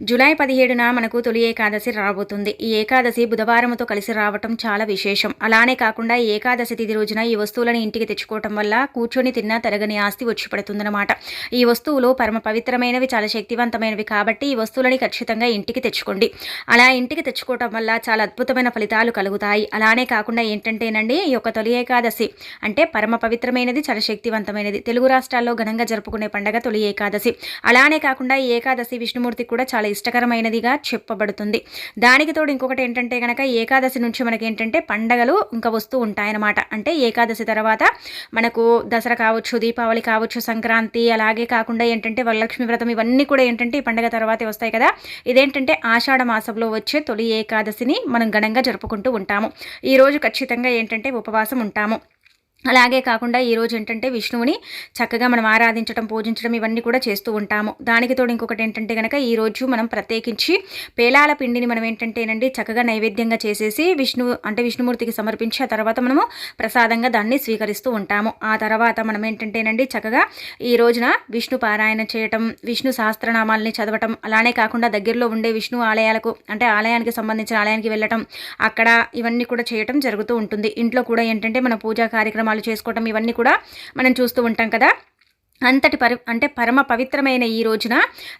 July పదిహేడున మనకు తొలి ఏకాదశి రాబోతుంది. ఈ ఏకాదశి బుధవారంతో కలిసి రావటం చాలా విశేషం. అలానే కాకుండా ఈ ఏకాదశి తిథి రోజున ఈ వస్తువులను ఇంటికి తెచ్చుకోవటం వల్ల కూర్చొని తిన్నా తరగని ఆస్తి వచ్చి పడుతుందన్నమాట. ఈ వస్తువులు పరమ పవిత్రమైనవి చాలా శక్తివంతమైనవి కాబట్టి ఈ వస్తువులని ఖచ్చితంగా ఇంటికి తెచ్చుకోండి. అలా ఇంటికి తెచ్చుకోవటం వల్ల చాలా అద్భుతమైన ఫలితాలు కలుగుతాయి. అలానే కాకుండా ఏంటంటేనండి ఈ యొక్క తొలి ఏకాదశి అంటే పరమ పవిత్రమైనది చాలా శక్తివంతమైనది. తెలుగు రాష్ట్రాల్లో ఘనంగా జరుపుకునే పండగ తొలి ఏకాదశి. అలానే కాకుండా ఈ ఏకాదశి విష్ణుమూర్తి కూడా చాలా చాలా ఇష్టకరమైనదిగా చెప్పబడుతుంది. దానికి తోడు ఇంకొకటి ఏంటంటే కనుక ఏకాదశి నుంచి మనకి ఏంటంటే పండగలు ఇంకా వస్తూ ఉంటాయన్నమాట. అంటే ఏకాదశి తర్వాత మనకు దసరా కావచ్చు దీపావళి కావచ్చు సంక్రాంతి అలాగే కాకుండా ఏంటంటే వరలక్ష్మి వ్రతం ఇవన్నీ కూడా ఏంటంటే ఈ పండగ తర్వాతే వస్తాయి కదా. ఇదేంటంటే ఆషాఢ మాసంలో వచ్చే తొలి ఏకాదశిని మనం ఘనంగా జరుపుకుంటూ ఉంటాము. ఈరోజు ఖచ్చితంగా ఏంటంటే ఉపవాసం ఉంటాము. అలాగే కాకుండా ఈరోజు ఏంటంటే విష్ణువుని చక్కగా మనం ఆరాధించడం పూజించడం ఇవన్నీ కూడా చేస్తూ ఉంటాము. దానికి తోడు ఇంకొకటి ఏంటంటే కనుక ఈరోజు మనం ప్రత్యేకించి పేలాల పిండిని మనం ఏంటంటేనండి చక్కగా నైవేద్యంగా చేసేసి విష్ణు అంటే విష్ణుమూర్తికి సమర్పించి ఆ తర్వాత మనము ప్రసాదంగా దాన్ని స్వీకరిస్తూ ఉంటాము. ఆ తర్వాత మనం ఏంటంటేనండి చక్కగా ఈ రోజున విష్ణు పారాయణ చేయటం విష్ణు సహస్రనామాలని చదవటం అలానే కాకుండా దగ్గరలో ఉండే విష్ణు ఆలయాలకు అంటే ఆలయానికి సంబంధించిన ఆలయానికి వెళ్ళటం అక్కడ ఇవన్నీ కూడా చేయటం జరుగుతూ ఉంటుంది. ఇంట్లో కూడా ఏంటంటే మన పూజా కార్యక్రమాలు కార్యక్రమాలు చేసుకోవటం ఇవన్నీ కూడా మనం చూస్తూ ఉంటాం కదా. అంతటి పరి అంటే పరమ పవిత్రమైన ఈ రోజున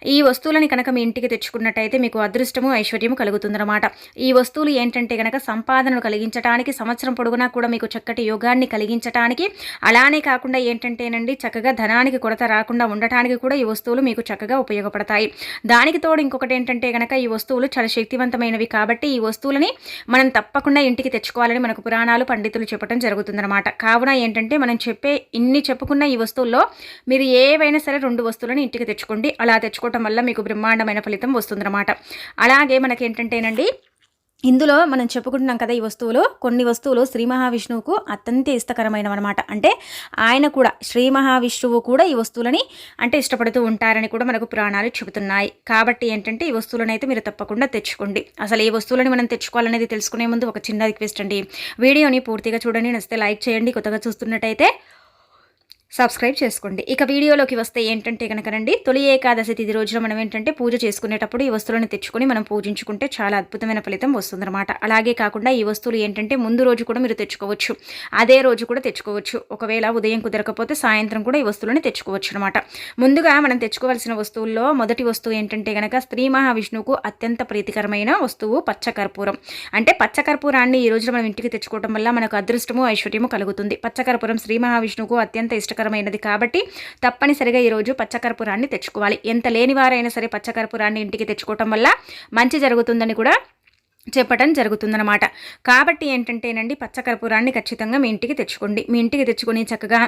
ఈ వస్తువులని కనుక మీ ఇంటికి తెచ్చుకున్నట్టయితే మీకు అదృష్టము ఐశ్వర్యము కలుగుతుందన్నమాట. ఈ వస్తువులు ఏంటంటే కనుక సంపాదనను కలిగించడానికి సంవత్సరం పొడుగునా కూడా మీకు చక్కటి యోగాన్ని కలిగించడానికి అలానే కాకుండా ఏంటంటేనండి చక్కగా ధనానికి కొరత రాకుండా ఉండటానికి కూడా ఈ వస్తువులు మీకు చక్కగా ఉపయోగపడతాయి. దానికి తోడు ఇంకొకటి ఏంటంటే కనుక ఈ వస్తువులు చాలా శక్తివంతమైనవి కాబట్టి ఈ వస్తువులని మనం తప్పకుండా ఇంటికి తెచ్చుకోవాలని మనకు పురాణాలు పండితులు చెప్పడం జరుగుతుందన్నమాట. కావున ఏంటంటే మనం చెప్పే ఇన్ని చెప్పుకున్న ఈ వస్తువుల్లో మీరు ఏవైనా సరే రెండు వస్తువులను ఇంటికి తెచ్చుకోండి. అలా తెచ్చుకోవటం వల్ల మీకు బ్రహ్మాండమైన ఫలితం వస్తుందన్నమాట. అలాగే మనకేంటంటేనండి ఇందులో మనం చెప్పుకుంటున్నాం కదా ఈ వస్తువులు. కొన్ని వస్తువులు శ్రీ మహావిష్ణువుకు అత్యంత ఇష్టకరమైనవన్నమాట. అంటే ఆయన కూడా శ్రీ మహావిష్ణువు కూడా ఈ వస్తువులని అంటే ఇష్టపడుతూ ఉంటారని కూడా మనకు పురాణాలు చెబుతున్నాయి. కాబట్టి ఏంటంటే ఈ వస్తువులను అయితే మీరు తప్పకుండా తెచ్చుకోండి. అసలు ఏ వస్తువులని మనం తెచ్చుకోవాలనేది తెలుసుకునే ముందు ఒక చిన్న రిక్వెస్ట్ అండి. వీడియోని పూర్తిగా చూడండి. నచ్చితే లైక్ చేయండి. కొత్తగా చూస్తున్నట్టయితే సబ్స్క్రైబ్ చేసుకోండి. ఇక వీడియోలోకి వస్తే ఏంటంటే కనుకనండి తొలి ఏకాదశి తిది రోజున మనం ఏంటంటే పూజ చేసుకునేటప్పుడు ఈ వస్తువులను తెచ్చుకొని మనం పూజించుకుంటే చాలా అద్భుతమైన ఫలితం వస్తుందన్నమాట. అలాగే కాకుండా ఈ వస్తువులు ఏంటంటే ముందు రోజు కూడా మీరు తెచ్చుకోవచ్చు. అదే రోజు కూడా తెచ్చుకోవచ్చు. ఒకవేళ ఉదయం కుదరకపోతే సాయంత్రం కూడా ఈ వస్తువులను తెచ్చుకోవచ్చు అనమాట ముందుగా మనం తెచ్చుకోవాల్సిన వస్తువుల్లో మొదటి వస్తువు ఏంటంటే కనుక స్త్రీ మహావిష్ణువుకు అత్యంత ప్రీతికరమైన వస్తువు పచ్చకర్పూరం. అంటే పచ్చకర్పూరాన్ని ఈ రోజున మనం ఇంటికి తెచ్చుకోవడం వల్ల మనకు అదృష్టము ఐశ్వర్యము కలుగుతుంది. పచ్చకర్పూరం శ్రీ మహావిష్ణువుకు అత్యంత ఇష్టకర రుచికరమైనది కాబట్టి తప్పనిసరిగా ఈరోజు పచ్చకర్పూరాన్ని తెచ్చుకోవాలి. ఎంత లేనివారైనా సరే పచ్చకర్పూరాన్ని ఇంటికి తెచ్చుకోవటం వల్ల మంచి జరుగుతుందని కూడా చెప్పటం జరుగుతుందన్నమాట. కాబట్టి ఏంటంటేనండి పచ్చకర్పూరాన్ని ఖచ్చితంగా మీ ఇంటికి తెచ్చుకోండి. మీ ఇంటికి తెచ్చుకొని చక్కగా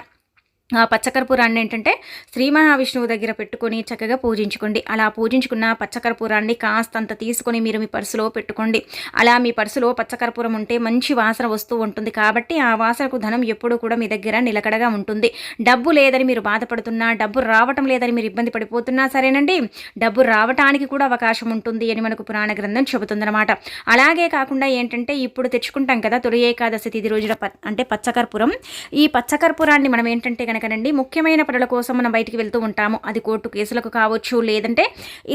పచ్చకర్పూరాన్ని ఏంటంటే శ్రీ మహావిష్ణువు దగ్గర పెట్టుకొని చక్కగా పూజించుకోండి. అలా పూజించుకున్న పచ్చకర్పూరాన్ని కాస్తంత తీసుకొని మీరు మీ పర్సులో పెట్టుకోండి. అలా మీ పర్సులో పచ్చకర్పూరం ఉంటే మంచి వాసన వస్తూ ఉంటుంది. కాబట్టి ఆ వాసనకు ధనం ఎప్పుడూ కూడా మీ దగ్గర నిలకడగా ఉంటుంది. డబ్బు లేదని మీరు బాధపడుతున్నా డబ్బు రావటం లేదని మీరు ఇబ్బంది పడిపోతున్నా సరేనండి. డబ్బు రావటానికి కూడా అవకాశం ఉంటుంది అని మనకు పురాణ గ్రంథం చెబుతుందన్నమాట. అలాగే కాకుండా ఏంటంటే ఇప్పుడు తెచ్చుకుంటాం కదా తొలి ఏకాదశి తిది రోజుల అంటే పచ్చకర్పూరం. ఈ పచ్చకర్పూరాన్ని మనం ఏంటంటే కనుకనండి ముఖ్యమైన పనుల కోసం మనం బయటికి వెళ్తూ ఉంటాము. అది కోర్టు కేసులకు కావచ్చు లేదంటే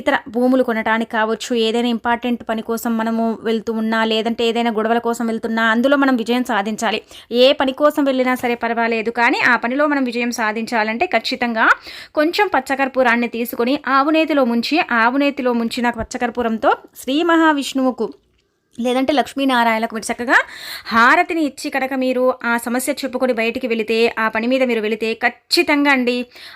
ఇతర భూములు కొనడానికి కావచ్చు ఏదైనా ఇంపార్టెంట్ పని కోసం మనము వెళ్తూ ఉన్నా లేదంటే ఏదైనా గొడవల కోసం వెళ్తున్నా అందులో మనం విజయం సాధించాలి. ఏ పని కోసం వెళ్ళినా సరే పర్వాలేదు కానీ ఆ పనిలో మనం విజయం సాధించాలంటే ఖచ్చితంగా కొంచెం పచ్చకర్పూరాన్ని తీసుకొని ఆవునేతిలో ముంచి ఆవునేతిలో ముంచిన పచ్చకర్పూరంతో శ్రీ మహావిష్ణువుకు లేదంటే లక్ష్మీనారాయణకు మీరు చక్కగా హారతిని ఇచ్చి కనుక మీరు ఆ సమస్య చెప్పుకొని బయటికి వెళితే ఆ పని మీద మీరు వెళితే ఖచ్చితంగా అండి.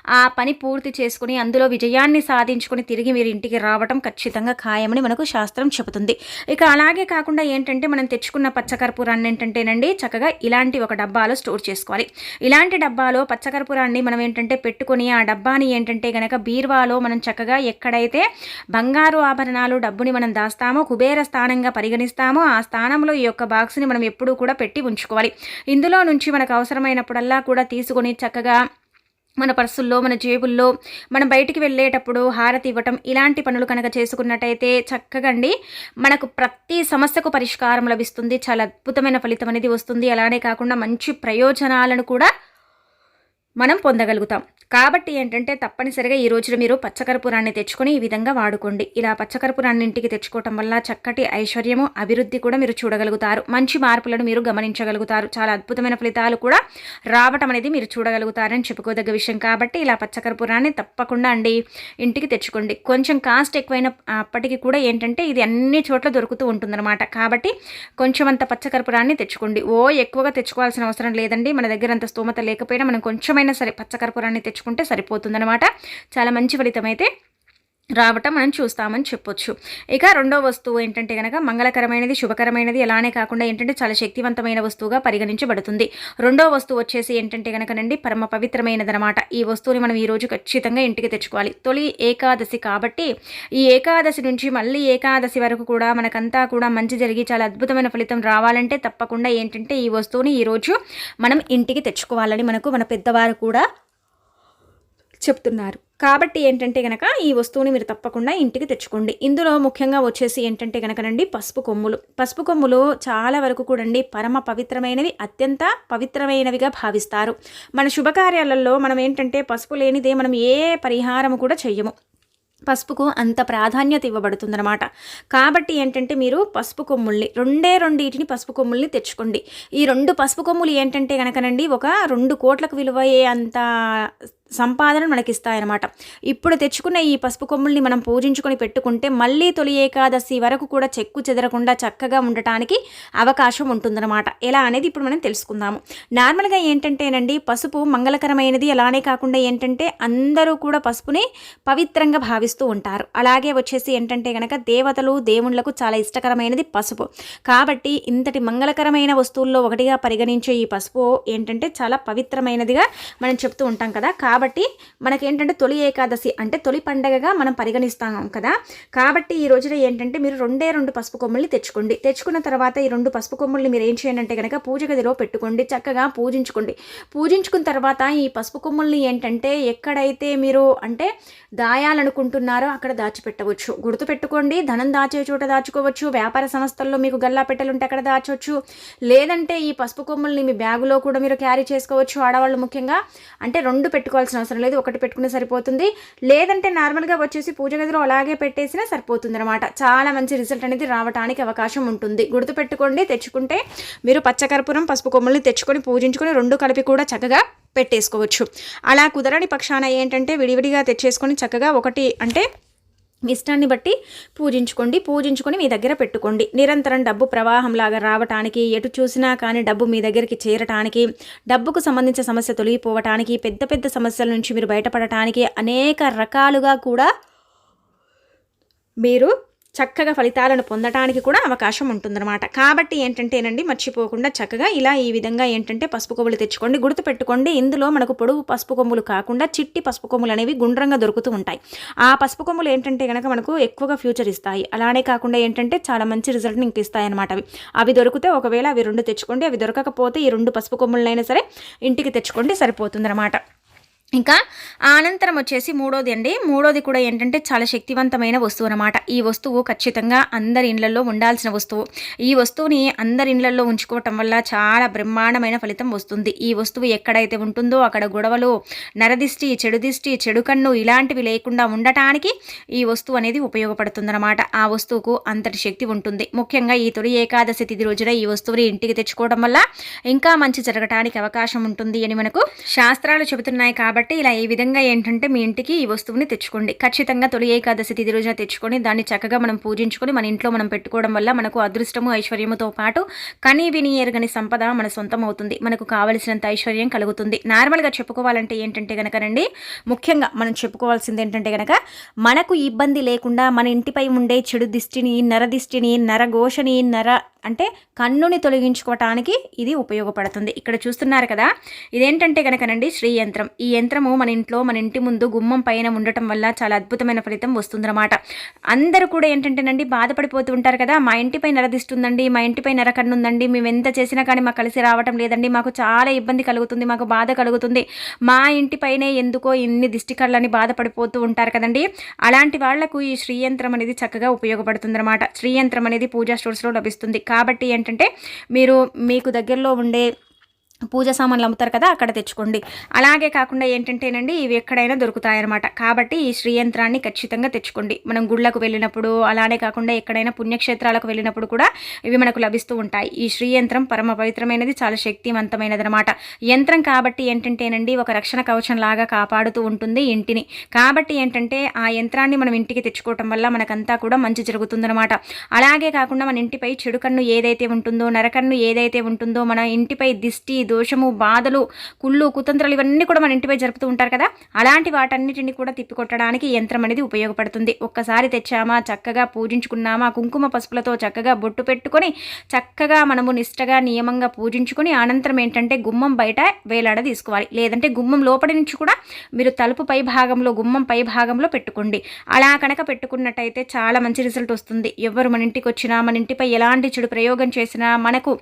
ఆ పని పూర్తి చేసుకుని అందులో విజయాన్ని సాధించుకొని తిరిగి మీరు ఇంటికి రావటం ఖచ్చితంగా ఖాయమని మనకు శాస్త్రం చెబుతుంది. ఇక అలాగే కాకుండా ఏంటంటే మనం తెచ్చుకున్న పచ్చకర్పూరాన్ని ఏంటంటేనండి చక్కగా ఇలాంటి ఒక డబ్బాలో స్టోర్ చేసుకోవాలి. ఇలాంటి డబ్బాలో పచ్చకర్పూరాన్ని మనం ఏంటంటే పెట్టుకొని ఆ డబ్బాని ఏంటంటే గనక బీర్వాలో మనం చక్కగా ఎక్కడైతే బంగారు ఆభరణాలు డబ్బుని మనం దాస్తామో కుబేర స్థానంగా పరిగణి గమనిస్తామో ఆ స్థానంలో ఈ యొక్క బాక్స్ని మనం ఎప్పుడూ కూడా పెట్టి ఉంచుకోవాలి. ఇందులో నుంచి మనకు అవసరమైనప్పుడల్లా కూడా తీసుకొని చక్కగా మన పర్సుల్లో మన జేబుల్లో మనం బయటికి వెళ్ళేటప్పుడు హారతి ఇవ్వటం ఇలాంటి పనులు కనుక చేసుకున్నట్టయితే చక్కగా అండి మనకు ప్రతి సమస్యకు పరిష్కారం లభిస్తుంది. చాలా అద్భుతమైన ఫలితం అనేది వస్తుంది. అలానే కాకుండా మంచి ప్రయోజనాలను కూడా మనం పొందగలుగుతాం. కాబట్టి ఏంటంటే తప్పనిసరిగా ఈ రోజున మీరు పచ్చకర్పూరాన్ని తెచ్చుకొని ఈ విధంగా వాడుకోండి. ఇలా పచ్చకర్పూరాన్ని ఇంటికి తెచ్చుకోవటం వల్ల చక్కటి ఐశ్వర్యము అభివృద్ధి కూడా మీరు చూడగలుగుతారు. మంచి మార్పులను మీరు గమనించగలుగుతారు. చాలా అద్భుతమైన ఫలితాలు కూడా రావటం అనేది మీరు చూడగలుగుతారని చెప్పుకోదగ్గ విషయం. కాబట్టి ఇలా పచ్చకర్పూరాన్ని తప్పకుండా అండి ఇంటికి తెచ్చుకోండి. కొంచెం కాస్ట్ ఎక్కువైన అప్పటికి కూడా ఏంటంటే ఇది అన్ని చోట్ల దొరుకుతూ ఉంటుందన్నమాట. కాబట్టి కొంచెం అంత పచ్చకర్పూరాన్ని తెచ్చుకోండి. ఓ ఎక్కువగా తెచ్చుకోవాల్సిన అవసరం లేదండి. మన దగ్గర అంత స్తోమత లేకపోయినా మనం కొంచెమైన సరే పచ్చకర్పూరాన్ని తెచ్చుకుంటే సరిపోతుందనమాట చాలా మంచి ఫలితం అయితే రావటం మనం చూస్తామని చెప్పొచ్చు. ఇక రెండో వస్తువు ఏంటంటే కనుక మంగళకరమైనది శుభకరమైనది అలానే కాకుండా ఏంటంటే చాలా శక్తివంతమైన వస్తువుగా పరిగణించబడుతుంది. రెండో వస్తువు వచ్చేసి ఏంటంటే కనుకనండి పరమ పవిత్రమైనదనమాట ఈ వస్తువుని మనం ఈరోజు ఖచ్చితంగా ఇంటికి తెచ్చుకోవాలి. తొలి ఏకాదశి కాబట్టి ఈ ఏకాదశి నుంచి మళ్ళీ ఏకాదశి వరకు కూడా మనకంతా కూడా మంచి జరిగి చాలా అద్భుతమైన ఫలితం రావాలంటే తప్పకుండా ఏంటంటే ఈ వస్తువుని ఈరోజు మనం ఇంటికి తెచ్చుకోవాలని మనకు మన పెద్దవారు కూడా చెప్తున్నారు. కాబట్టి ఏంటంటే కనుక ఈ వస్తువుని మీరు తప్పకుండా ఇంటికి తెచ్చుకోండి. ఇందులో ముఖ్యంగా వచ్చేసి ఏంటంటే కనుకనండి పసుపు కొమ్ములు. పసుపు కొమ్ములు చాలా వరకు కూడండి పరమ పవిత్రమైనవి అత్యంత పవిత్రమైనవిగా భావిస్తారు. మన శుభకార్యాలలో మనం ఏంటంటే పసుపు లేనిదే మనం ఏ పరిహారము కూడా చెయ్యము. పసుపుకు అంత ప్రాధాన్యత ఇవ్వబడుతుందన్నమాట. కాబట్టి ఏంటంటే మీరు పసుపు కొమ్ముల్ని రెండే రెండింటిని పసుపు కొమ్ముల్ని తెచ్చుకోండి. ఈ రెండు పసుపు కొమ్ములు ఏంటంటే కనుకనండి ఒక రెండు కోట్లకు విలువయ్యే అంత సంపాదన మనకిస్తాయన్నమాట. ఇప్పుడు తెచ్చుకున్న ఈ పసుపు కొమ్ముల్ని మనం పూజించుకొని పెట్టుకుంటే మళ్ళీ తొలి ఏకాదశి వరకు కూడా చెక్కు చెదరకుండా చక్కగా ఉండటానికి అవకాశం ఉంటుందన్నమాట. ఎలా అనేది ఇప్పుడు మనం తెలుసుకుందాము. నార్మల్గా ఏంటంటేనండి పసుపు మంగళకరమైనది అలానే కాకుండా ఏంటంటే అందరూ కూడా పసుపుని పవిత్రంగా భావిస్తూ ఉంటారు. అలాగే వచ్చేసి ఏంటంటే కనుక దేవతలు దేవుళ్ళకు చాలా ఇష్టకరమైనది పసుపు. కాబట్టి ఇంతటి మంగళకరమైన వస్తువుల్లో ఒకటిగా పరిగణించే ఈ పసుపు ఏంటంటే చాలా పవిత్రమైనదిగా మనం చెప్తూ ఉంటాం కదా. కాబట్టి మనకేంటంటే తొలి ఏకాదశి అంటే తొలి పండగగా మనం పరిగణిస్తాం కదా. కాబట్టి ఈ రోజున ఏంటంటే మీరు రెండే రెండు పసుపు కొమ్ముల్ని తెచ్చుకోండి. తెచ్చుకున్న తర్వాత ఈ రెండు పసుపు కొమ్ముల్ని మీరు ఏం చేయండి అంటే కనుక పూజ గదిలో పెట్టుకోండి. చక్కగా పూజించుకోండి. పూజించుకున్న తర్వాత ఈ పసుపు కొమ్ముల్ని ఏంటంటే ఎక్కడైతే మీరు అంటే దాయాలనుకుంటున్నారో అక్కడ దాచిపెట్టవచ్చు. గుర్తు పెట్టుకోండి ధనం దాచే చోట దాచుకోవచ్చు. వ్యాపార సంస్థల్లో మీకు గల్లా పెట్టెలుంటే అక్కడ దాచవచ్చు లేదంటే ఈ పసుపు కొమ్ముల్ని మీ బ్యాగులో కూడా మీరు క్యారీ చేసుకోవచ్చు. ఆడవాళ్ళు ముఖ్యంగా అంటే రెండు పెట్టుకోవాలి పెట్టుకోవాల్సిన అవసరం లేదు. ఒకటి పెట్టుకునే సరిపోతుంది. లేదంటే నార్మల్గా వచ్చేసి పూజ గదిలో అలాగే పెట్టేసినా సరిపోతుంది అనమాట చాలా మంచి రిజల్ట్ అనేది రావడానికి అవకాశం ఉంటుంది. గుర్తుపెట్టుకోండి తెచ్చుకుంటే మీరు పచ్చకర్పూరం పసుపు కొమ్మల్ని తెచ్చుకొని పూజించుకొని రెండు కలిపి కూడా చక్కగా పెట్టేసుకోవచ్చు. అలా కుదరని పక్షాన ఏంటంటే విడివిడిగా తెచ్చేసుకొని చక్కగా ఒకటి అంటే ఇష్టాన్ని బట్టి పూజించుకోండి పూజించుకొని మీ దగ్గర పెట్టుకోండి. నిరంతరం డబ్బు ప్రవాహంలాగా రావటానికి ఎటు చూసినా కానీ డబ్బు మీ దగ్గరికి చేరటానికి డబ్బుకు సంబంధించిన సమస్య తొలగిపోవటానికి పెద్ద పెద్ద సమస్యల నుంచి మీరు బయటపడటానికి అనేక రకాలుగా కూడా మీరు చక్కగా ఫలితాలను పొందడానికి కూడా అవకాశం ఉంటుందన్నమాట. కాబట్టి ఏంటంటేనండి మర్చిపోకుండా చక్కగా ఇలా ఈ విధంగా ఏంటంటే పసుపు కొమ్ములు తెచ్చుకోండి. గుర్తుపెట్టుకోండి ఇందులో మనకు పొడుగు పసుపు కొమ్ములు కాకుండా చిట్టి పసుపు కొమ్ములు అనేవి గుండ్రంగా దొరుకుతూ ఉంటాయి. ఆ పసుపు కొమ్ములు ఏంటంటే కనుక మనకు ఎక్కువగా ఫ్యూచర్ ఇస్తాయి. అలానే కాకుండా ఏంటంటే చాలా మంచి రిజల్ట్ని ఇంక ఇస్తాయి అనమాట అవి. అవి దొరికితే ఒకవేళ అవి రెండు తెచ్చుకోండి అవి దొరకకపోతే ఈ రెండు పసుపు కొమ్ములైనా సరే ఇంటికి తెచ్చుకోండి సరిపోతుందన్నమాట. ఇంకా అనంతరం వచ్చేసి మూడోది అండి. మూడోది కూడా ఏంటంటే చాలా శక్తివంతమైన వస్తువు అనమాట ఈ వస్తువు ఖచ్చితంగా అందరి ఇండ్లలో ఉండాల్సిన వస్తువు. ఈ వస్తువుని అందరి ఇండ్లలో ఉంచుకోవటం వల్ల చాలా బ్రహ్మాండమైన ఫలితం వస్తుంది. ఈ వస్తువు ఎక్కడైతే ఉంటుందో అక్కడ గొడవలు నరదిష్టి చెడు దిష్టి చెడు కన్ను ఇలాంటివి లేకుండా ఉండటానికి ఈ వస్తువు అనేది ఉపయోగపడుతుందన్నమాట. ఆ వస్తువుకు అంతటి శక్తి ఉంటుంది. ముఖ్యంగా ఈ తొలి ఏకాదశి తిథి రోజున ఈ వస్తువుని ఇంటికి తెచ్చుకోవడం వల్ల ఇంకా మంచి జరగటానికి అవకాశం ఉంటుంది అని మనకు శాస్త్రాలు చెబుతున్నాయి కాబట్టి కాబట్టి ఇలా ఈ విధంగా ఏంటంటే మీ ఇంటికి ఈ వస్తువుని తెచ్చుకోండి. ఖచ్చితంగా తొలి ఏకాదశి తిథి రోజున తెచ్చుకొని దాన్ని చక్కగా మనం పూజించుకొని మన ఇంట్లో మనం పెట్టుకోవడం వల్ల మనకు అదృష్టము ఐశ్వర్యముతో పాటు కనీ విని ఎరగని సంపద మన సొంతం అవుతుంది మనకు కావలసినంత ఐశ్వర్యం కలుగుతుంది. నార్మల్గా చెప్పుకోవాలంటే ఏంటంటే కనుకనండి ముఖ్యంగా మనం చెప్పుకోవాల్సింది ఏంటంటే కనుక మనకు ఇబ్బంది లేకుండా మన ఇంటిపై ఉండే చెడు దిష్టిని నరదిష్టిని నరఘోషని నర అంటే కన్నుని తొలగించుకోవటానికి ఇది ఉపయోగపడుతుంది. ఇక్కడ చూస్తున్నారు కదా ఇదేంటంటే కనుకనండి శ్రీ యంత్రం. ఈ యంత్రము మన ఇంట్లో మన ఇంటి ముందు గుమ్మం పైన ఉండటం వల్ల చాలా అద్భుతమైన ఫలితం వస్తుందన్నమాట. అందరూ కూడా ఏంటంటేనండి బాధపడిపోతూ ఉంటారు కదా మా ఇంటిపై నరదిస్తుందండి మా ఇంటిపై నరకన్నుందండి మేము ఎంత చేసినా కానీ మాకు కలిసి రావటం లేదండి మాకు చాలా ఇబ్బంది కలుగుతుంది మాకు బాధ కలుగుతుంది. మా ఇంటిపైనే ఎందుకో ఇన్ని దిష్టికళ్ళని బాధపడిపోతూ ఉంటారు కదండి. అలాంటి వాళ్ళకు ఈ శ్రీయంత్రం అనేది చక్కగా ఉపయోగపడుతుంది అనమాట శ్రీయంత్రం అనేది పూజా స్టోర్స్లో లభిస్తుంది. కాబట్టి ఏంటంటే మీరు మీకు దగ్గరలో ఉండే పూజ సామాన్లు అమ్ముతారు కదా అక్కడ తెచ్చుకోండి. అలాగే కాకుండా ఏంటంటేనండి ఇవి ఎక్కడైనా దొరుకుతాయన్నమాట. కాబట్టి ఈ శ్రీ యంత్రాన్ని ఖచ్చితంగా తెచ్చుకోండి. మనం గుళ్ళకు వెళ్ళినప్పుడు అలానే కాకుండా ఎక్కడైనా పుణ్యక్షేత్రాలకు వెళ్ళినప్పుడు కూడా ఇవి మనకు లభిస్తూ ఉంటాయి. ఈ శ్రీ యంత్రం పరమ పవిత్రమైనది చాలా శక్తివంతమైనది అనమాట యంత్రం కాబట్టి ఏంటంటేనండి ఒక రక్షణ కవచం లాగా కాపాడుతూ ఉంటుంది ఇంటిని. కాబట్టి ఏంటంటే ఆ యంత్రాన్ని మనం ఇంటికి తెచ్చుకోవటం వల్ల మనకంతా కూడా మంచి జరుగుతుందనమాట అలాగే కాకుండా మన ఇంటిపై చెడు కన్ను ఏదైతే ఉంటుందో నరకన్ను ఏదైతే ఉంటుందో మన ఇంటిపై దిష్టి దోషము బాధలు కుళ్ళు కుతంత్రాలు ఇవన్నీ కూడా మన ఇంటిపై జరుపుతూ ఉంటారు కదా? అలాంటి వాటన్నిటిని కూడా తిప్పికొట్టడానికి యంత్రం అనేది ఉపయోగపడుతుంది. ఒక్కసారి తెచ్చామా చక్కగా పూజించుకున్నామా కుంకుమ పసుపులతో చక్కగా బొట్టు పెట్టుకొని చక్కగా మనము నిష్టగా నియమంగా పూజించుకొని అనంతరం ఏంటంటే గుమ్మం బయట వేలాడ తీసుకోవాలి. లేదంటే గుమ్మం లోపలి నుంచి కూడా మీరు తలుపు పై భాగంలో గుమ్మం పై భాగంలో పెట్టుకోండి. అలా కనుక పెట్టుకున్నట్టయితే చాలా మంచి రిజల్ట్ వస్తుంది. ఎవరు మన ఇంటికి వచ్చినా మన ఇంటిపై ఎలాంటి చెడు ప్రయోగం చేసినా మనకు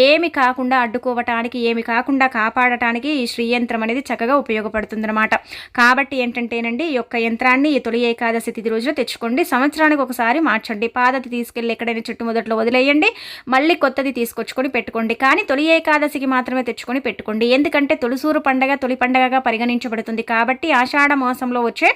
ఏమి కాకుండా అడ్డుకోవటానికి ఏమి కాకుండా కాపాడటానికి ఈ శ్రీయంత్రం అనేది చక్కగా ఉపయోగపడుతుందన్నమాట. కాబట్టి ఏంటంటేనండి ఈ యొక్క యంత్రాన్ని ఈ తొలి ఏకాదశి తిథి రోజున తెచ్చుకోండి. సంవత్సరానికి ఒకసారి మార్చండి. పాదతి తీసుకెళ్ళి ఎక్కడైనా చుట్టు మొదట్లో వదిలేయండి. మళ్ళీ కొత్తది తీసుకొచ్చుకొని పెట్టుకోండి. కానీ తొలి ఏకాదశికి మాత్రమే తెచ్చుకొని పెట్టుకోండి. ఎందుకంటే తొలిసూరు పండగ తొలి పండగగా పరిగణించబడుతుంది. కాబట్టి ఆషాఢ మాసంలో వచ్చే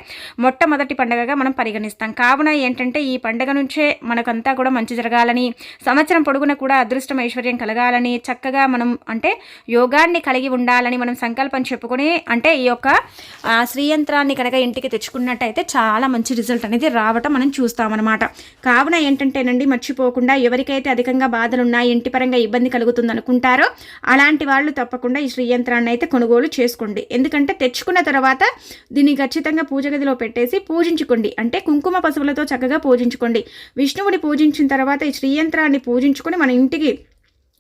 మొట్టమొదటి పండగగా మనం పరిగణిస్తాం. కావున ఏంటంటే ఈ పండగ నుంచే మనకంతా కూడా మంచి జరగాలని సంవత్సరం పొడుగున కూడా అదృష్టం ఐశ్వర్యం కలగాలని చక్కగా మనం అంటే యోగాన్ని కలిగి ఉండాలని మనం సంకల్పం చెప్పుకొని అంటే ఈ యొక్క శ్రీయంత్రాన్ని కనుక ఇంటికి తెచ్చుకున్నట్టయితే చాలా మంచి రిజల్ట్ అనేది రావటం మనం చూస్తామన్నమాట. కావున ఏంటంటేనండి మర్చిపోకుండా ఎవరికైతే అధికంగా బాధలు ఉన్నాయి ఇంటి పరంగా ఇబ్బంది కలుగుతుంది అనుకుంటారో అలాంటి వాళ్ళు తప్పకుండా ఈ శ్రీయంత్రాన్ని అయితే కొనుగోలు చేసుకోండి. ఎందుకంటే తెచ్చుకున్న తర్వాత దీన్ని ఖచ్చితంగా పూజ గదిలో పెట్టేసి పూజించుకోండి. అంటే కుంకుమ పశువులతో చక్కగా పూజించుకోండి. విష్ణువుని పూజించిన తర్వాత ఈ శ్రీయంత్రాన్ని పూజించుకొని మన ఇంటికి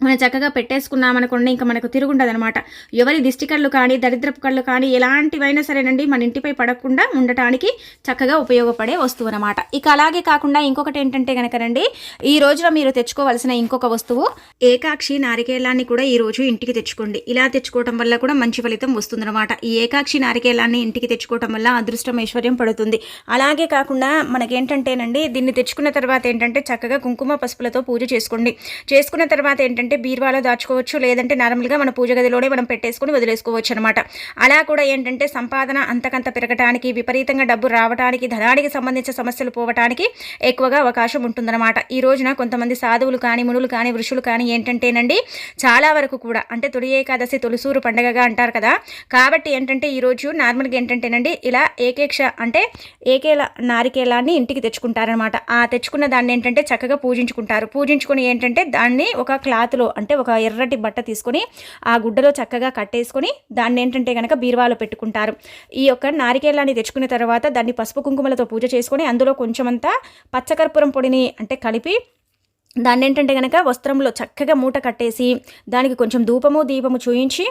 మనం చక్కగా పెట్టేసుకున్నామనుకోండి ఇంకా మనకు తిరుగుండదు అనమాట ఎవరి దిష్టి కళ్ళు కానీ దరిద్రపు కళ్ళు కానీ ఎలాంటివైనా సరేనండి మన ఇంటిపై పడకుండా ఉండటానికి చక్కగా ఉపయోగపడే వస్తువు అనమాట ఇక అలాగే కాకుండా ఇంకొకటి ఏంటంటే కనుకనండి ఈ రోజున మీరు తెచ్చుకోవాల్సిన ఇంకొక వస్తువు ఏకాక్షి నారికేలాన్ని కూడా ఈ రోజు ఇంటికి తెచ్చుకోండి. ఇలా తెచ్చుకోవటం వల్ల కూడా మంచి ఫలితం వస్తుందన్నమాట ఈ ఏకాక్షి నారికేలాన్ని ఇంటికి తెచ్చుకోవటం వల్ల అదృష్టం ఐశ్వర్యం పడుతుంది. అలాగే కాకుండా మనకేంటంటేనండి దీన్ని తెచ్చుకున్న తర్వాత ఏంటంటే చక్కగా కుంకుమ పసుపులతో పూజ చేసుకోండి. చేసుకున్న తర్వాత ఏంటంటే ఏంటంటే బీరువాలో దాచుకోవచ్చు లేదంటే నార్మల్గా మన పూజ గదిలోనే మనం పెట్టేసుకుని వదిలేసుకోవచ్చు అనమాట అలా కూడా ఏంటంటే సంపాదన అంతకంత పెరగటానికి విపరీతంగా డబ్బు రావడానికి ధనానికి సంబంధించిన సమస్యలు పోవటానికి ఎక్కువగా అవకాశం ఉంటుందన్నమాట. ఈ రోజున కొంతమంది సాధువులు కానీ మునులు కానీ వృషులు కానీ ఏంటంటేనండి చాలా వరకు కూడా అంటే తొలి ఏకాదశి తొలిసూరు పండగగా అంటారు కదా. కాబట్టి ఏంటంటే ఈరోజు నార్మల్గా ఏంటంటేనండి ఇలా ఏకేక్ష అంటే ఏకేల నారికేలాన్ని ఇంటికి తెచ్చుకుంటారనమాట ఆ తెచ్చుకున్న దాన్ని ఏంటంటే చక్కగా పూజించుకుంటారు. పూజించుకుని ఏంటంటే దాన్ని ఒక క్లాత్ గుడ్డలో అంటే ఒక ఎర్రటి బట్ట తీసుకొని ఆ గుడ్డలో చక్కగా కట్టేసుకొని దాన్ని ఏంటంటే కనుక బీరువాలో పెట్టుకుంటారు. ఈ యొక్క నారికేళ్ళని తెచ్చుకున్న తర్వాత దాన్ని పసుపు కుంకుమలతో పూజ చేసుకొని అందులో కొంచెమంతా పచ్చకర్పూరం పొడిని అంటే కలిపి దాన్ని ఏంటంటే కనుక వస్త్రంలో చక్కగా మూట కట్టేసి దానికి కొంచెం ధూపము దీపము చూయించి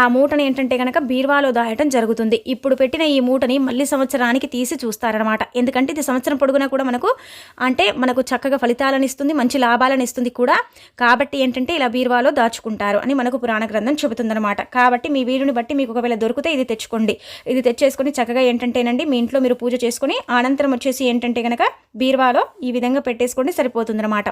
ఆ మూటని ఏంటంటే కనుక బీర్వాలో దాయటం జరుగుతుంది. ఇప్పుడు పెట్టిన ఈ మూటని మళ్ళీ సంవత్సరానికి తీసి చూస్తారనమాట. ఎందుకంటే ఇది సంవత్సరం పొడుగునా కూడా మనకు అంటే మనకు చక్కగా ఫలితాలను ఇస్తుంది మంచి లాభాలను ఇస్తుంది కూడా. కాబట్టి ఏంటంటే ఇలా బీర్వాలో దాచుకుంటారు అని మనకు పురాణ గ్రంథం చెబుతుందనమాట. కాబట్టి మీ వీరుని బట్టి మీకు ఒకవేళ దొరికితే ఇది తెచ్చుకోండి. ఇది తెచ్చేసుకొని చక్కగా ఏంటంటేనండి మీ ఇంట్లో మీరు పూజ చేసుకొని అనంతరం వచ్చేసి ఏంటంటే కనుక బీర్వాలో ఈ విధంగా పెట్టేసుకోండి సరిపోతుందనమాట.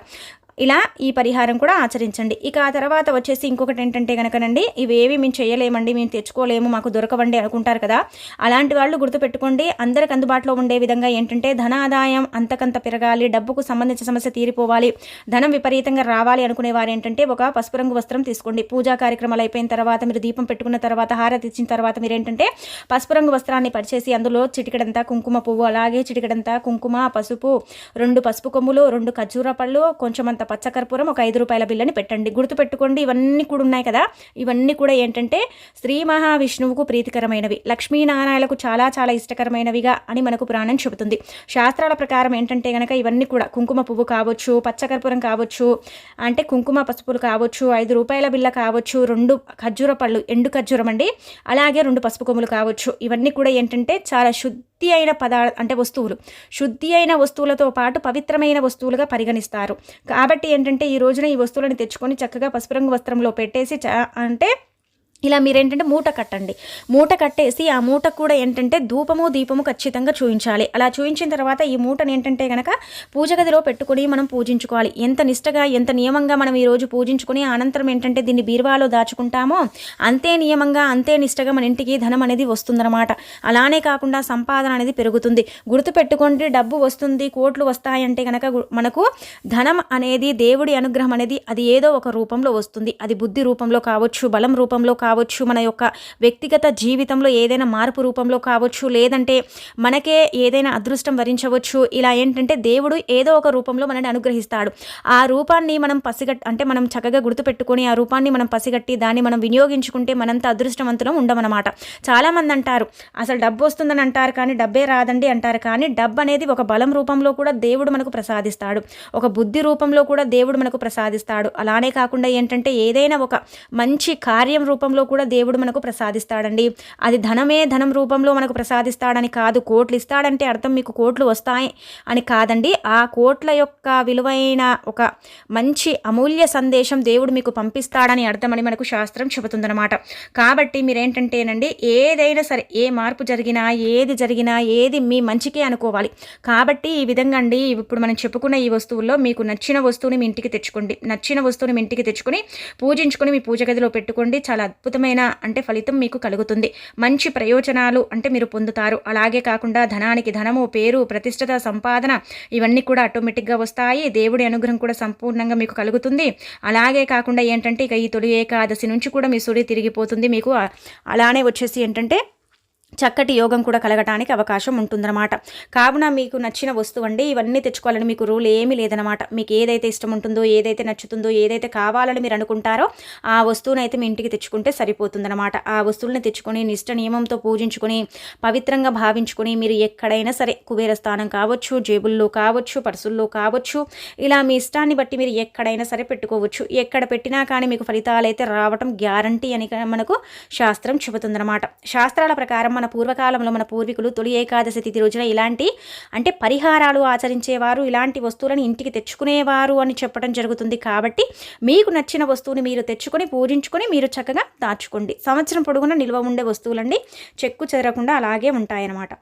ఇలా ఈ పరిహారం కూడా ఆచరించండి. ఇక ఆ తర్వాత వచ్చేసి ఇంకొకటి ఏంటంటే కనుకనండి ఇవేవి మేము చేయలేమండి మేము తెచ్చుకోలేము మాకు దొరకవండి అనుకుంటారు కదా. అలాంటి వాళ్ళు గుర్తుపెట్టుకోండి అందరికి అందుబాటులో ఉండే విధంగా ఏంటంటే ధన ఆదాయం అంతకంత పెరగాలి డబ్బుకు సంబంధించిన సమస్య తీరిపోవాలి ధనం విపరీతంగా రావాలి అనుకునే వారు ఏంటంటే ఒక పసుపు రంగు వస్త్రం తీసుకోండి. పూజా కార్యక్రమాలు అయిపోయిన తర్వాత మీరు దీపం పెట్టుకున్న తర్వాత హారతి ఇచ్చిన తర్వాత మీరు ఏంటంటే పసుపు రంగు వస్త్రాన్ని పరిచేసి అందులో చిటికడంతా కుంకుమ పువ్వు అలాగే చిటికడంతా కుంకుమ పసుపు రెండు పసుపు కొమ్ములు రెండు ఖర్జూర పళ్ళు కొంచెమంత పచ్చకర్పూరం ఒక ఐదు రూపాయల బిల్లని పెట్టండి. గుర్తుపెట్టుకోండి ఇవన్నీ కూడా ఉన్నాయి కదా. ఇవన్నీ కూడా ఏంటంటే శ్రీ మహావిష్ణువుకు ప్రీతికరమైనవి. లక్ష్మీనారాయణకు చాలా చాలా ఇష్టకరమైనవిగా అని మనకు పురాణం చెబుతుంది. శాస్త్రాల ప్రకారం ఏంటంటే కనుక ఇవన్నీ కూడా కుంకుమ పువ్వు కావచ్చు పచ్చకర్పూరం కావచ్చు అంటే కుంకుమ పసుపులు కావచ్చు ఐదు రూపాయల బిల్ల కావచ్చు రెండు ఖర్జూర పళ్ళు ఎండు ఖర్జూరం అండి. అలాగే రెండు పసుపు కొమ్ములు కావచ్చు. ఇవన్నీ కూడా ఏంటంటే చాలా శుద్ధి అయిన పదార్థ అంటే వస్తువులు. శుద్ధి అయిన వస్తువులతో పాటు పవిత్రమైన వస్తువులుగా పరిగణిస్తారు. కాబట్టి ఏంటంటే ఈ రోజున ఈ వస్తువులను తెచ్చుకొని చక్కగా పసుపు రంగు వస్త్రంలో పెట్టేసి అంటే ఇలా మీరేంటంటే మూట కట్టండి. మూట కట్టేసి ఆ మూట కూడా ఏంటంటే ధూపము దీపము ఖచ్చితంగా చూయించాలి. అలా చూయించిన తర్వాత ఈ మూటను ఏంటంటే కనుక పూజ గదిలో పెట్టుకుని మనం పూజించుకోవాలి. ఎంత నిష్టగా ఎంత నియమంగా మనం ఈరోజు పూజించుకుని అనంతరం ఏంటంటే దీన్ని బీరువాలో దాచుకుంటామో అంతే నియమంగా అంతే నిష్టగా మన ఇంటికి ధనం అనేది వస్తుందన్నమాట. అలానే కాకుండా సంపాదన అనేది పెరుగుతుంది. గుర్తుపెట్టుకోండి డబ్బు వస్తుంది కోట్లు వస్తాయంటే కనుక మనకు ధనం అనేది దేవుడి అనుగ్రహం అనేది అది ఏదో ఒక రూపంలో వస్తుంది. అది బుద్ధి రూపంలో కావచ్చు బలం రూపంలో కావచ్చు కావచ్చు మన యొక్క వ్యక్తిగత జీవితంలో ఏదైనా మార్పు రూపంలో కావచ్చు లేదంటే మనకే ఏదైనా అదృష్టం వరించవచ్చు. ఇలా ఏంటంటే దేవుడు ఏదో ఒక రూపంలో మనని అనుగ్రహిస్తాడు. ఆ రూపాన్ని మనం పసిగట్ అంటే మనం చక్కగా గుర్తుపెట్టుకొని ఆ రూపాన్ని మనం పసిగట్టి దాన్ని మనం వినియోగించుకుంటే మనంత అదృష్టవంతులం ఉండమన్నమాట. చాలామంది అంటారు అసలు డబ్బు వస్తుందని అంటారు కానీ డబ్బే రాదండి అంటారు కానీ డబ్బు అనేది ఒక బలం రూపంలో కూడా దేవుడు మనకు ప్రసాదిస్తాడు. ఒక బుద్ధి రూపంలో కూడా దేవుడు మనకు ప్రసాదిస్తాడు. అలానే కాకుండా ఏంటంటే ఏదైనా ఒక మంచి కార్యం రూపంలో రూపంలో కూడా దేవుడు మనకు ప్రసాదిస్తాడండి. అది ధనమే ధనం రూపంలో మనకు ప్రసాదిస్తాడని కాదు కోట్లు ఇస్తాడంటే అర్థం మీకు కోట్లు వస్తాయి అని కాదండి. ఆ కోట్ల యొక్క విలువైన ఒక మంచి అమూల్య సందేశం దేవుడు మీకు పంపిస్తాడని అర్థమని మనకు శాస్త్రం చెబుతుందన్నమాట. కాబట్టి మీరేంటంటేనండి ఏదైనా సరే ఏ మార్పు జరిగినా ఏది జరిగినా ఏది మీ మంచికే అనుకోవాలి. కాబట్టి ఈ విధంగా అండి ఇప్పుడు మనం చెప్పుకున్న ఈ వస్తువుల్లో మీకు నచ్చిన వస్తువుని మీ ఇంటికి తెచ్చుకోండి. నచ్చిన వస్తువుని మీ ఇంటికి తెచ్చుకొని పూజించుకొని మీ పూజ గదిలో పెట్టుకోండి. చాలా అద్భుతం అద్భుతమైన అంటే ఫలితం మీకు కలుగుతుంది. మంచి ప్రయోజనాలు అంటే మీరు పొందుతారు. అలాగే కాకుండా ధనానికి ధనము పేరు ప్రతిష్టత సంపాదన ఇవన్నీ కూడా ఆటోమేటిక్గా వస్తాయి. దేవుడి అనుగ్రహం కూడా సంపూర్ణంగా మీకు కలుగుతుంది. అలాగే కాకుండా ఏంటంటే ఇక ఈ తొలి ఏకాదశి నుంచి కూడా మీ సుడి తిరిగిపోతుంది. మీకు అలానే వచ్చేసి ఏంటంటే చక్కటి యోగం కూడా కలగటానికి అవకాశం ఉంటుందన్నమాట. కావున మీకు నచ్చిన వస్తువు అండి ఇవన్నీ తెచ్చుకోవాలని మీకు రూల్ ఏమీ లేదనమాట మీకు ఏదైతే ఇష్టం ఉంటుందో ఏదైతే నచ్చుతుందో ఏదైతే కావాలని మీరు అనుకుంటారో ఆ వస్తువునైతే మీ ఇంటికి తెచ్చుకుంటే సరిపోతుందన్నమాట. ఆ వస్తువులను తెచ్చుకొని నిష్ట నియమంతో పూజించుకొని పవిత్రంగా భావించుకొని మీరు ఎక్కడైనా సరే కుబేర స్థానం కావచ్చు జేబుల్లో కావచ్చు పర్సుల్లో కావచ్చు ఇలా మీ ఇష్టాన్ని బట్టి మీరు ఎక్కడైనా సరే పెట్టుకోవచ్చు. ఎక్కడ పెట్టినా కానీ మీకు ఫలితాలు అయితే రావటం గ్యారంటీ అని మనకు శాస్త్రం చెబుతుందన్నమాట. శాస్త్రాల ప్రకారం మన పూర్వకాలంలో మన పూర్వీకులు తొలి ఏకాదశి తిథి రోజున ఇలాంటి అంటే పరిహారాలు ఆచరించేవారు ఇలాంటి వస్తువులను ఇంటికి తెచ్చుకునేవారు అని చెప్పడం జరుగుతుంది కాబట్టి మీకు నచ్చిన వస్తువుని మీరు తెచ్చుకొని పూజించుకొని మీరు చక్కగా దాచుకోండి. సంవత్సరం పొడుగున నిల్వ ఉండే వస్తువులండి చెక్కు చెదరకుండా అలాగే ఉంటాయన్నమాట.